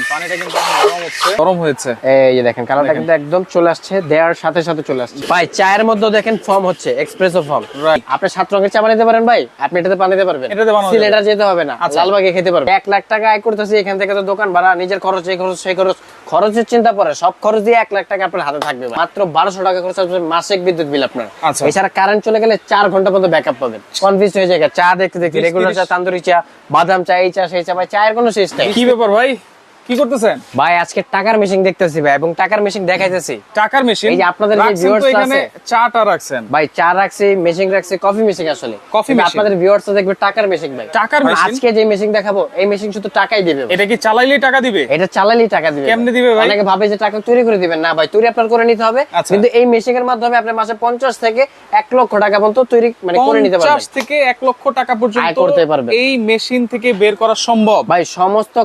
দেখেন পানিটা কিন্তু গরম হচ্ছে। গরম হয়েছে। এই যে দেখেন কালারটা কিন্তু একদম চলে আসছে দেওয়ার সাথে সাথে চলে আসছে। ভাই চায়ের মধ্যে দেখেন ফর্ম হচ্ছে এক্সপ্রেসো ফর্ম আপনি সাত রঙের চা বানাতে পারেন ভাই? আপনি এটাতে বানাতে পারবেন। এটাতে বানানো সিলেট যেতে হবে না। আচ্ছা। লালবাগে খেতে পারবেন। এক লাখ টাকা আয় করতেছি এখান থেকে তো দোকান ভাড়া নিজের খরচ এই খরচ সেই খরচ। খরচের চিন্তা পরে সব খরচ দিয়ে এক লাখ টাকা আপনার হাতে থাকবে মাত্র বারোশো টাকা খরচ আসবে মাসিক বিদ্যুৎ বিল আপনার। আচ্ছা। এছাড়া কারেন্ট চলে গেলে চার ঘণ্টা পর্যন্ত ব্যাকআপ পাবেন। কনফিউজ হয়ে যায় চা দেখতে দেখতে রেগুলার চা তান্দুরি চা বাদাম চা এই চা সেই চা ভাই চায়ের কোনো শেষ নাই। কি ব্যাপার ভাই? কি করতেছেন? ভাই আজকে টাকার মেশিন দেখতেছি ভাই এবং টাকার মেশিন দেখাইতেছি। টাকার মেশিন এই যে আপনাদের যে তো এখানে। চাটা রাখছেন। ভাই চা রাখছি মেশিন রাখছি কফি মেশিন আসলে। কিন্তু machine? আপনাদের ভিউয়ার্স দেখবে টাকার মেশিন ভাই। টাকার machine? আজকে যে মেশিন দেখাবো এই মেশিন শুধু টাকাই দিবে এটা কি চালাইলেই টাকা দিবে? এটা চালালেই টাকা দিবে কেমনে দিবে ভাই? অনেকে ভাবে যে টাকা তৈরি করে দিবেন। না ভাই তৈরি আপনার করে নিতে হবে। আচ্ছা। কিন্তু এই মেশিনের মাধ্যমে আপনি মাসে পঞ্চাশ থেকে এক লক্ষ টাকা পর্যন্ত তৈরি মানে করে নিতে পারবেন। থেকে এক লক্ষ টাকা পর্যন্ত করতে পারবেন। এই মেশিন থেকে বের করা সম্ভব? ভাই সমস্ত